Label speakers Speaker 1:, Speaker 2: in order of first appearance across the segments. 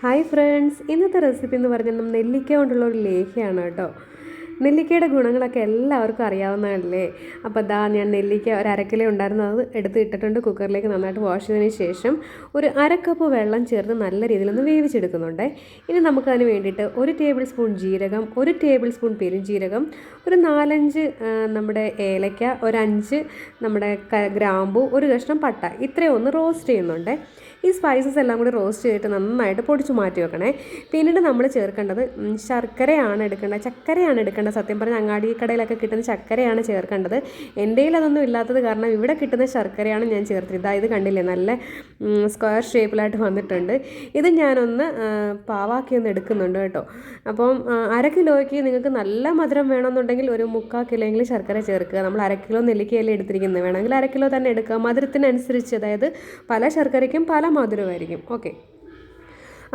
Speaker 1: Hi friends ഇന്നത്തെ recipe എന്ന് പറഞ്ഞാൽ നെല്ലിക്ക കൊണ്ടുള്ള ഒരു ലേഹ്യമാണ് കേട്ടോ. നെല്ലിക്കയുടെ ഗുണങ്ങളൊക്കെ എല്ലാവർക്കും അറിയാവുന്നതല്ലേ? അപ്പോൾ ദാ ഞാൻ നെല്ലിക്ക ഒരു അരക്കിലോ ഉണ്ടായിരുന്നു. അത് എടുത്ത് ഇട്ടിട്ടുണ്ട് കുക്കറിലേക്ക് നന്നായിട്ട് വാഷ് ചെയ്തതിന് ശേഷം ഒരു അര കപ്പ് വെള്ളം ചേർത്ത് നല്ല രീതിയിലൊന്ന് വേവിച്ചെടുക്കുന്നുണ്ട്. ഇനി നമുക്കതിന് വേണ്ടിയിട്ട് ഒരു ടേബിൾ സ്പൂൺ ജീരകം ഒരു ടേബിൾ സ്പൂൺ പെരുംജീരകം ഒരു നാലഞ്ച് നമ്മുടെ ഏലക്ക ഒരു അഞ്ച് നമ്മുടെ ഗ്രാമ്പു ഒരു കഷ്ണം പട്ട ഇത്രയും ഒന്ന് റോസ്റ്റ് ചെയ്യുന്നുണ്ട്. ഈ സ്പൈസസ് എല്ലാം കൂടി റോസ്റ്റ് ചെയ്തിട്ട് നന്നായിട്ട് പൊടിച്ചു മാറ്റി വെക്കണേ. പിന്നീട് നമ്മൾ ചേർക്കേണ്ടത് ശർക്കരയാണ് എടുക്കേണ്ടത്. ചക്കരയാണ് എടുക്കേണ്ടത്. സത്യം പറഞ്ഞാൽ അങ്ങാടി കടയിലൊക്കെ കിട്ടുന്ന ചക്കരയാണ് ചേർക്കേണ്ടത്. എന്റെ അതൊന്നും ഇല്ലാത്തത് കാരണം ഇവിടെ കിട്ടുന്ന ശർക്കരയാണ് ഞാൻ ചേർത്തത് ഇതാ ഇത് കണ്ടില്ലേ? നല്ല സ്ക്വയർ ഷേപ്പിലായിട്ട് വന്നിട്ടുണ്ട്. ഇത് ഞാനൊന്ന് പാവാക്കി ഒന്ന് എടുക്കുന്നുണ്ട് കേട്ടോ. അപ്പം അര കിലോയ്ക്ക് നിങ്ങൾക്ക് നല്ല മധുരം വേണമെന്നുണ്ടെങ്കിൽ ഒരു മുക്കാൽ കിലോയെങ്കിലും ശർക്കര ചേർക്കുക. നമ്മൾ അര കിലോ നെല്ലിക്കയല്ലേ എടുത്തിരിക്കുന്നത്. വേണമെങ്കിൽ അര കിലോ തന്നെ എടുക്കുക. മധുരത്തിനനുസരിച്ച് അതായത് പല ശർക്കരയ്ക്കും പല മധുരമായിരിക്കും ഓക്കെ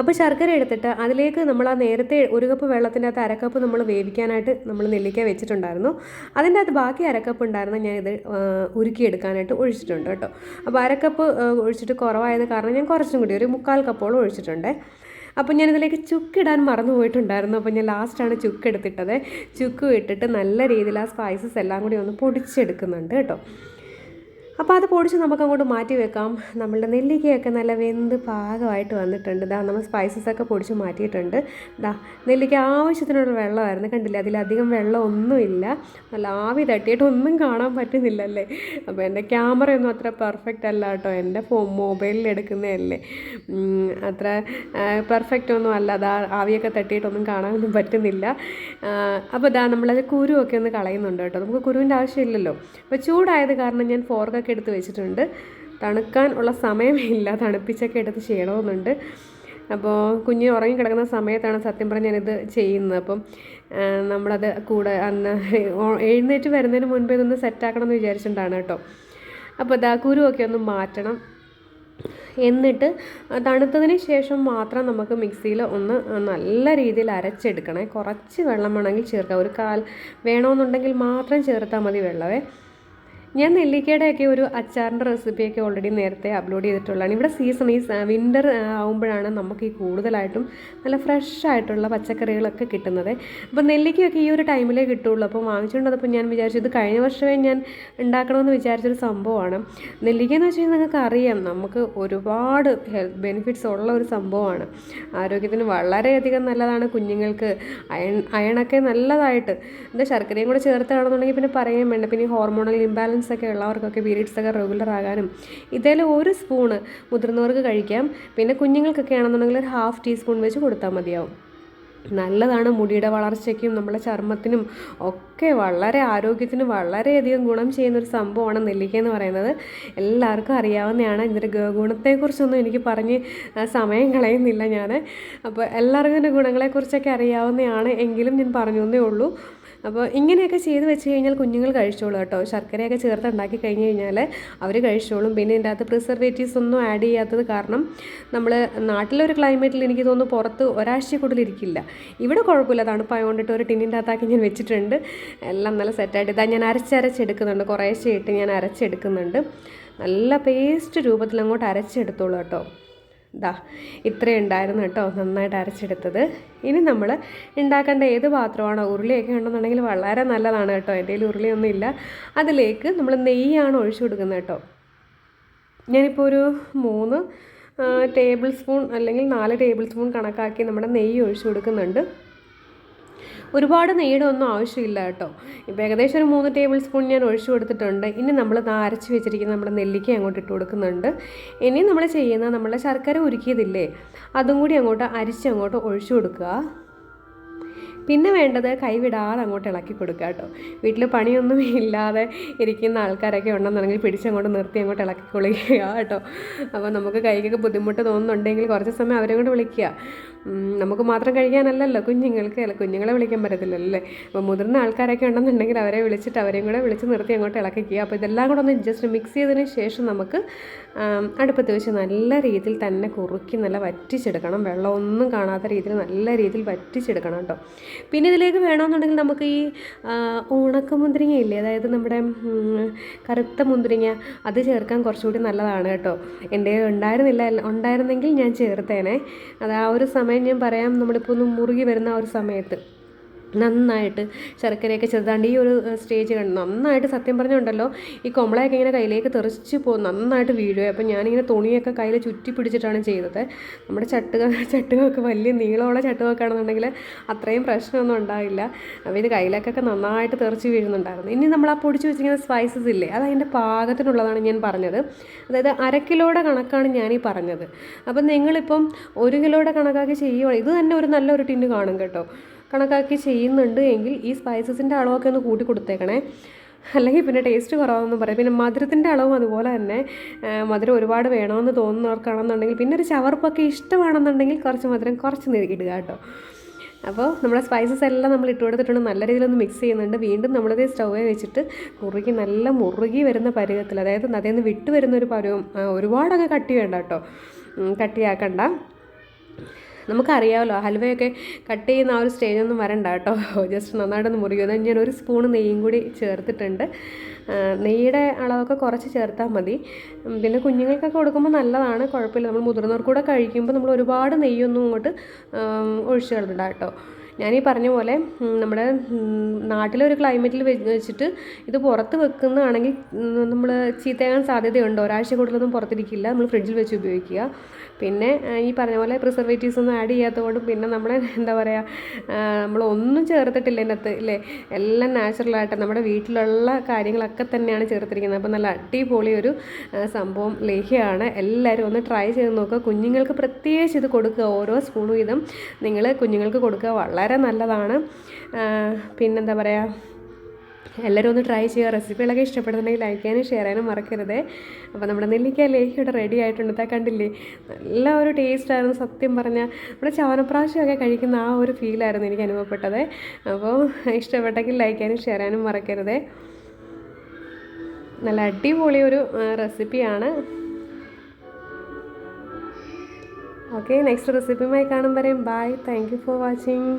Speaker 1: അപ്പോൾ ശർക്കര എടുത്തിട്ട് അതിലേക്ക് നമ്മൾ ആ നേരത്തെ ഒരു കപ്പ് വെള്ളത്തിന്റെ അകത്ത് അരക്കപ്പ് നമ്മൾ വേവിക്കാനായിട്ട് നമ്മൾ നെല്ലിക്ക വെച്ചിട്ടുണ്ടായിരുന്നു. അതിന്റെ അകത്ത് ബാക്കി അരക്കപ്പ് ഉണ്ടായിരുന്ന ഞാൻ ഇത് ഉരുക്കിയെടുക്കാനായിട്ട് ഒഴിച്ചിട്ടുണ്ട് കേട്ടോ. അപ്പോൾ അരക്കപ്പ് ഒഴിച്ചിട്ട് കുറവായത് കാരണം ഞാൻ കുറച്ചും കൂടി ഒരു മുക്കാൽ കപ്പോളം ഒഴിച്ചിട്ടുണ്ട്. അപ്പോൾ ഞാനിതിലേക്ക് ചുക്കിടാൻ മറന്നു പോയിട്ടുണ്ടായിരുന്നു. അപ്പോൾ ഞാൻ ലാസ്റ്റാണ് ചുക്ക് എടുത്തിട്ടത്. ചുക്ക് ഇട്ടിട്ട് നല്ല രീതിയിൽ ആ സ്പൈസസ് എല്ലാം കൂടി ഒന്ന് പൊടിച്ചെടുക്കുന്നുണ്ട് കേട്ടോ. അപ്പോൾ അത് പൊടിച്ച് നമുക്ക് അങ്ങോട്ട് മാറ്റി വെക്കാം. നമ്മളുടെ നെല്ലിക്കയൊക്കെ നല്ല വെന്ത് പാകമായിട്ട് വന്നിട്ടുണ്ട്. ദാ നമ്മൾ സ്പൈസസ് ഒക്കെ പൊടിച്ച് മാറ്റിയിട്ടുണ്ട്. ദാ നെല്ലിക്ക ആവശ്യത്തിനുള്ള വെള്ളമായിരുന്നു. കണ്ടില്ല? അതിലധികം വെള്ളം ഒന്നുമില്ല നല്ല ആവി തട്ടിയിട്ട് ഒന്നും കാണാൻ പറ്റുന്നില്ലല്ലേ? അപ്പോൾ എന്റെ ക്യാമറയൊന്നും അത്ര പെർഫെക്റ്റ് അല്ല കേട്ടോ. എന്റെ ഫോൺ മൊബൈലിൽ എടുക്കുന്നതല്ലേ? അത്ര പെർഫെക്റ്റ് ഒന്നും അല്ല. അതാ ആവിയൊക്കെ തട്ടിയിട്ടൊന്നും കാണാനൊന്നും പറ്റുന്നില്ല. അപ്പോൾ ദാ നമ്മളത് കുരുവൊക്കെ ഒന്ന് കളയുന്നുണ്ട് കേട്ടോ. നമുക്ക് കുരുവിന്റെ ആവശ്യമില്ലല്ലോ. അപ്പോൾ ചൂടായത് കാരണം ഞാൻ ഫോർക്കൊക്കെ എടുത്ത് വെച്ചിട്ടുണ്ട്. തണുക്കാൻ ഉള്ള സമയമില്ല. തണുപ്പിച്ചൊക്കെ എടുത്ത് ചെയ്യണമെന്നുണ്ട്. അപ്പോൾ കുഞ്ഞ് ഉറങ്ങി കിടക്കുന്ന സമയത്താണ് സത്യം പറഞ്ഞ് ഞാനിത് ചെയ്യുന്നത്. അപ്പം നമ്മളത് കൂടെ അന്ന് എഴുന്നേറ്റ് വരുന്നതിന് മുൻപേ ഇതൊന്ന് സെറ്റാക്കണം എന്ന് വിചാരിച്ചിട്ടുണ്ടാണ് കേട്ടോ. അപ്പോൾ ഇതാ കുരുവൊക്കെ ഒന്ന് മാറ്റണം. എന്നിട്ട് തണുത്തതിന് ശേഷം മാത്രം നമുക്ക് മിക്സിയിൽ ഒന്ന് നല്ല രീതിയിൽ അരച്ചെടുക്കണേ. കുറച്ച് വെള്ളം വേണമെങ്കിൽ ചേർക്കാം. ഒരു കാൽ വേണമെന്നുണ്ടെങ്കിൽ മാത്രം ചേർത്താൽ മതി വെള്ളമേ. ഞാൻ നെല്ലിക്കയുടെയൊക്കെ ഒരു അച്ചാറിന്റെ റെസിപ്പിയൊക്കെ ഓൾറെഡി നേരത്തെ അപ്ലോഡ് ചെയ്തിട്ടുള്ളതാണ്. ഇവിടെ സീസൺ ഈ വിന്റർ ആകുമ്പോഴാണ് നമുക്ക് ഈ കൂടുതലായിട്ടും നല്ല ഫ്രഷ് ആയിട്ടുള്ള പച്ചക്കറികളൊക്കെ കിട്ടുന്നത്. അപ്പോൾ നെല്ലിക്കയൊക്കെ ഈ ഒരു ടൈമിലേ കിട്ടുള്ളൂ. അപ്പോൾ വാങ്ങിച്ചുകൊണ്ടപ്പോൾ ഞാൻ വിചാരിച്ചു ഇത് കഴിഞ്ഞ വർഷമേ ഞാൻ ഉണ്ടാക്കണമെന്ന് വിചാരിച്ചൊരു സംഭവമാണ്. നെല്ലിക്ക എന്ന് വെച്ച് കഴിഞ്ഞാൽ നിങ്ങൾക്ക് അറിയാം നമുക്ക് ഒരുപാട് ഹെൽത്ത് ബെനിഫിറ്റ്സ് ഉള്ള ഒരു സംഭവമാണ്. ആരോഗ്യത്തിന് വളരെയധികം നല്ലതാണ് കുഞ്ഞുങ്ങൾക്ക്. അയൺ അയണൊക്കെ നല്ലതായിട്ട്. എന്താ ശർക്കരയും കൂടെ ചേർത്താണെന്നുണ്ടെങ്കിൽ പിന്നെ പറയാൻ വേണ്ട. പിന്നെ ഹോർമോണൽ ഇംബാലൻസ് ഒക്കെ ഉള്ളവർക്കൊക്കെ പീരീഡ്സ് ഒക്കെ റെഗുലർ ആകാനും. ഇതിൽ ഒരു സ്പൂണ് മുതിർന്നവർക്ക് കഴിക്കാം. പിന്നെ കുഞ്ഞുങ്ങൾക്കൊക്കെ ആണെന്നുണ്ടെങ്കിൽ ഒരു ഹാഫ് ടീസ്പൂൺ വെച്ച് കൊടുത്താൽ മതിയാവും. നല്ലതാണ് മുടിയുടെ വളർച്ചയ്ക്കും നമ്മുടെ ചർമ്മത്തിനും ഒക്കെ വളരെ ആരോഗ്യത്തിന് വളരെയധികം ഗുണം ചെയ്യുന്ന ഒരു സംഭവമാണ് നെല്ലിക്ക എന്ന് പറയുന്നത്. എല്ലാവർക്കും അറിയാവുന്നതാണ്. ഇതിന്റെ ഗുണത്തെക്കുറിച്ചൊന്നും എനിക്ക് പറഞ്ഞ് സമയം കളയുന്നില്ല ഞാൻ അപ്പോൾ എല്ലാവർക്കും ഇതിന്റെ ഗുണങ്ങളെക്കുറിച്ചൊക്കെ അറിയാവുന്നതാണ്. എങ്കിലും ഞാൻ പറഞ്ഞു എന്നേ ഉള്ളൂ. അപ്പോൾ ഇങ്ങനെയൊക്കെ ചെയ്ത് വെച്ച് കഴിഞ്ഞാൽ കുഞ്ഞുങ്ങൾ കഴിച്ചോളൂ കേട്ടോ. ശർക്കരയൊക്കെ ചേർത്ത് ഉണ്ടാക്കി കഴിഞ്ഞ് കഴിഞ്ഞാൽ അവർ കഴിച്ചോളും. പിന്നെ ഇതിന്റെ അകത്ത് പ്രിസർവേറ്റീവ്സ് ഒന്നും ആഡ് ചെയ്യാത്തത് കാരണം നമ്മൾ നാട്ടിലൊരു ക്ലൈമറ്റിൽ എനിക്ക് തോന്നുന്നു പുറത്ത് ഒരാഴ്ച കൂടുതൽ ഇരിക്കില്ല. ഇവിടെ കുഴപ്പമില്ല. തണുപ്പായതുകൊണ്ടിട്ട് ഒരു ടിന്നിന്റെ അകത്താക്കി ഞാൻ വെച്ചിട്ടുണ്ട്. എല്ലാം നല്ല സെറ്റായിട്ട് ഇതാ ഞാൻ അരച്ചരച്ചെടുക്കുന്നുണ്ട്. കുറേശ്ശെ ഇട്ട് ഞാൻ അരച്ചെടുക്കുന്നുണ്ട്. നല്ല പേസ്റ്റ് രൂപത്തിൽ അങ്ങോട്ട് അരച്ചെടുത്തോളൂ കേട്ടോ. ദാ ഇത്രയും ഉണ്ടായിരുന്നു കേട്ടോ നന്നായിട്ട് അരച്ചെടുത്തത്. ഇനി നമ്മൾ ഉണ്ടാക്കേണ്ട ഏത് പാത്രമാണോ ഉരുളിയൊക്കെ ഉണ്ടെന്നുണ്ടെങ്കിൽ വളരെ നല്ലതാണ് കേട്ടോ എന്റെ കയ്യിൽ ഉരുളിയൊന്നും ഇല്ല അതിലേക്ക് നമ്മൾ നെയ്യാണ് ഒഴിച്ചു കൊടുക്കുന്നത് കേട്ടോ. ഞാനിപ്പോൾ ഒരു മൂന്ന് ടേബിൾ സ്പൂൺ അല്ലെങ്കിൽ നാല് ടേബിൾ സ്പൂൺ കണക്കാക്കി നമ്മുടെ നെയ്യ് ഒഴിച്ചു കൊടുക്കുന്നുണ്ട്. ഒരുപാട് നെയ്യുടെ ഒന്നും ആവശ്യമില്ല കേട്ടോ. ഇപ്പോൾ ഏകദേശം ഒരു മൂന്ന് ടേബിൾ സ്പൂൺ ഞാൻ ഒഴിച്ചു കൊടുത്തിട്ടുണ്ട്. ഇനി നമ്മൾ അരച്ച് വെച്ചിരിക്കുന്ന നമ്മുടെ നെല്ലിക്ക അങ്ങോട്ട് ഇട്ട് കൊടുക്കുന്നുണ്ട്. ഇനി നമ്മൾ ചെയ്യുന്ന നമ്മളെ ശർക്കര ഉരുക്കിയതില്ലേ അതും കൂടി അങ്ങോട്ട് അരിച്ച് അങ്ങോട്ട് ഒഴിച്ചു കൊടുക്കുക. പിന്നെ വേണ്ടത് കൈവിടാതെ അങ്ങോട്ട് ഇളക്കി കൊടുക്കുക കേട്ടോ. വീട്ടിൽ പണിയൊന്നും ഇല്ലാതെ ഇരിക്കുന്ന ആൾക്കാരൊക്കെ ഉണ്ടെന്നുണ്ടെങ്കിൽ പിടിച്ചങ്ങോട്ട് നിർത്തി അങ്ങോട്ട് ഇളക്കി കൊളിക്കുക കേട്ടോ. അപ്പോൾ നമുക്ക് കൈക്കൊക്കെ ബുദ്ധിമുട്ട് തോന്നുന്നുണ്ടെങ്കിൽ കുറച്ച് സമയം അവരെ കൊണ്ട് വിളിക്കുക. നമുക്ക് മാത്രം കഴിക്കാനല്ലല്ലോ കുഞ്ഞുങ്ങൾക്ക്. അല്ല കുഞ്ഞുങ്ങളെ വിളിക്കാൻ പറ്റത്തില്ലല്ലോ അല്ലേ? അപ്പോൾ മുതിർന്ന ആൾക്കാരൊക്കെ ഉണ്ടെന്നുണ്ടെങ്കിൽ അവരെ വിളിച്ചിട്ട് അവരെയും കൂടെ വിളിച്ച് നിർത്തി അങ്ങോട്ട് ഇളക്കിക്കുക. അപ്പോൾ ഇതെല്ലാം കൂടെ ഒന്ന് ജസ്റ്റ് മിക്സ് ചെയ്തതിന് ശേഷം നമുക്ക് അടുപ്പത്ത് വെച്ച് നല്ല രീതിയിൽ തന്നെ കുറുക്കി നല്ല വറ്റിച്ചെടുക്കണം. വെള്ളമൊന്നും കാണാത്ത രീതിയിൽ നല്ല രീതിയിൽ വറ്റിച്ചെടുക്കണം കേട്ടോ. പിന്നെ ഇതിലേക്ക് വേണമെന്നുണ്ടെങ്കിൽ നമുക്ക് ഈ ഉണക്ക മുന്തിരിങ്ങ ഇല്ലേ? അതായത് നമ്മുടെ കറുത്ത മുന്തിരിങ്ങ അത് ചേർക്കാൻ കുറച്ചുകൂടി നല്ലതാണ് കേട്ടോ. എന്റെ ഉണ്ടായിരുന്നില്ല ഉണ്ടായിരുന്നെങ്കിൽ ഞാൻ ചേർത്തേനെ. അത് ആ ഒരു സമയം ഞാൻ പറയാം നമ്മളിപ്പോൾ ഒന്ന് മുറുകി വരുന്ന ആ ഒരു സമയത്ത്. നന്നായിട്ട് ശർക്കരയൊക്കെ ചെറുതാണ്ട് ഈ ഒരു സ്റ്റേജ് കണ്ട് നന്നായിട്ട് സത്യം പറഞ്ഞുണ്ടല്ലോ ഈ കൊമളയൊക്കെ ഇങ്ങനെ കയ്യിലേക്ക് തെറിച്ച് പോകും നന്നായിട്ട് വീഴുക അപ്പം ഞാനിങ്ങനെ തുണിയൊക്കെ കയ്യിൽ ചുറ്റി പിടിച്ചിട്ടാണ് ചെയ്തത്. നമ്മുടെ ചട്ടുക ചട്ടുകൊക്കെ വലിയ നീളമുള്ള ചട്ടുകമൊക്കെ ആണെന്നുണ്ടെങ്കിൽ അത്രയും പ്രശ്നമൊന്നും ഉണ്ടാവില്ല. അപ്പോൾ ഇത് കയ്യിലേക്കൊക്കെ നന്നായിട്ട് തെറിച്ച് വീഴുന്നുണ്ടായിരുന്നു. ഇനി നമ്മൾ ആ പൊടിച്ച് വെച്ചിരിക്കുന്ന സ്പൈസസ് ഇല്ലേ അത് അതിന്റെ പാകത്തിനുള്ളതാണ് ഞാൻ പറഞ്ഞത്. അതായത് അര കിലോയുടെ കണക്കാണ് ഞാനീ പറഞ്ഞത്. അപ്പം നിങ്ങളിപ്പം ഒരു കിലോയുടെ കണക്കാക്കി ചെയ്യുവാണ് ഇത് തന്നെ ഒരു നല്ലൊരു ടിന്ന് കാണും കേട്ടോ. കണക്കാക്കി ചെയ്യുന്നുണ്ട് എങ്കിൽ ഈ സ്പൈസസിന്റെ അളവൊക്കെ ഒന്ന് കൂട്ടി കൊടുത്തേക്കണേ. അല്ലെങ്കിൽ പിന്നെ ടേസ്റ്റ് കുറവാണെന്ന് പറയാം. പിന്നെ മധുരത്തിന്റെ അളവും അതുപോലെ തന്നെ മധുരം ഒരുപാട് വേണമെന്ന് തോന്നുന്നവർക്കാണെന്നുണ്ടെങ്കിൽ പിന്നെ ഒരു ചവർപ്പൊക്കെ ഇഷ്ടമാണെന്നുണ്ടെങ്കിൽ കുറച്ച് മധുരം കുറച്ച് ഇടുക കേട്ടോ. അപ്പോൾ നമ്മുടെ സ്പൈസസ് എല്ലാം നമ്മൾ ഇട്ട് കൊടുത്തിട്ടുണ്ട്. നല്ല രീതിയിലൊന്ന് മിക്സ് ചെയ്യുന്നുണ്ട്. വീണ്ടും നമ്മളത് സ്റ്റൗവേ വെച്ചിട്ട് മുറുകി നല്ല മുറുകി വരുന്ന പരുവത്തിൽ അതായത് അതിൽ നിന്ന് വിട്ട് വരുന്ന ഒരു പരുവം ഒരുപാടൊക്കെ കട്ടി വേണ്ട കേട്ടോ. കട്ടിയാക്കണ്ട. നമുക്കറിയാമല്ലോ ഹൽവയൊക്കെ കട്ട് ചെയ്യുന്ന ആ ഒരു സ്റ്റേജൊന്നും വരണ്ട കേട്ടോ. ജസ്റ്റ് നന്നായിട്ടൊന്ന് മുറിയും. എന്നാൽ ഞാൻ ഒരു സ്പൂൺ നെയ്യും കൂടി ചേർത്തിട്ടുണ്ട്. നെയ്യുടെ അളവൊക്കെ കുറച്ച് ചേർത്താൽ മതി. പിന്നെ കുഞ്ഞുങ്ങൾക്കൊക്കെ കൊടുക്കുമ്പോൾ നല്ലതാണ് കുഴപ്പമില്ല. നമ്മൾ മുതിർന്നവർക്കൂടെ കഴിക്കുമ്പോൾ നമ്മൾ ഒരുപാട് നെയ്യൊന്നും ഇങ്ങോട്ട് ഒഴിച്ചു കളഞ്ഞിട കേട്ടോ. ഞാനീ പറഞ്ഞ പോലെ നമ്മുടെ ഉം, നാട്ടിലെ ഒരു ക്ലൈമറ്റിൽ വെച്ചിട്ട് ഇത് പുറത്ത് വെക്കുന്നതാണെങ്കിൽ നമ്മൾ ചീത്തയാകാൻ സാധ്യതയുണ്ട്. ഒരാഴ്ച കൂടുതലൊന്നും പുറത്തിരിക്കില്ല. നമ്മൾ ഫ്രിഡ്ജിൽ വെച്ച് ഉപയോഗിക്കുക. പിന്നെ ഈ പറഞ്ഞ പോലെ പ്രിസർവേറ്റീവ്സ് ഒന്നും ആഡ് ചെയ്യാത്തതുകൊണ്ട് പിന്നെ നമ്മൾ എന്താ പറയുക നമ്മളൊന്നും ചേർത്തിട്ടില്ല ഇതിനകത്ത് ഇല്ലേ? എല്ലാം നാച്ചുറലായിട്ട് നമ്മുടെ വീട്ടിലുള്ള കാര്യങ്ങളൊക്കെ തന്നെയാണ് ചേർത്തിരിക്കുന്നത്. അപ്പോൾ നല്ല അടിപൊളി ഒരു സംഭവം ലേഹ്യമാണ് എല്ലാവരും ഒന്ന് ട്രൈ ചെയ്ത് നോക്കുക. കുഞ്ഞുങ്ങൾക്ക് പ്രത്യേകിച്ച് ഇത് കൊടുക്കുക. ഓരോ സ്പൂൺ വീതം നിങ്ങൾ കുഞ്ഞുങ്ങൾക്ക് കൊടുക്കുക. വളരെ നല്ലതാണ്. ആ, പിന്നെന്താ പറയുക എല്ലാവരും ഒന്ന് ട്രൈ ചെയ്യുക. റെസിപ്പികളൊക്കെ ഇഷ്ടപ്പെടുന്നുണ്ടെങ്കിൽ ലൈക്ക് ചെയ്യാനും ഷെയർ ചെയ്യാനും മറക്കരുത്. അപ്പോൾ നമ്മുടെ നെല്ലിക്ക ലേഹി ഇവിടെ റെഡി ആയിട്ടുണ്ട്. താ കണ്ടില്ലേ? നല്ല ഒരു ടേസ്റ്റായിരുന്നു സത്യം പറഞ്ഞാൽ നമ്മുടെ ചവനപ്രാവശ്യമൊക്കെ കഴിക്കുന്ന ആ ഒരു ഫീലായിരുന്നു എനിക്ക് അനുഭവപ്പെട്ടത്. അപ്പോൾ ഇഷ്ടപ്പെട്ടെങ്കിൽ ലൈക്ക് ചെയ്യാനും ഷെയർ ചെയ്യാനും മറക്കരുത്. നല്ല അടിപൊളി ഒരു റെസിപ്പിയാണ് ഓക്കെ നെക്സ്റ്റ് റെസിപ്പിയുമായി കാണും വരെയും bye thank you for watching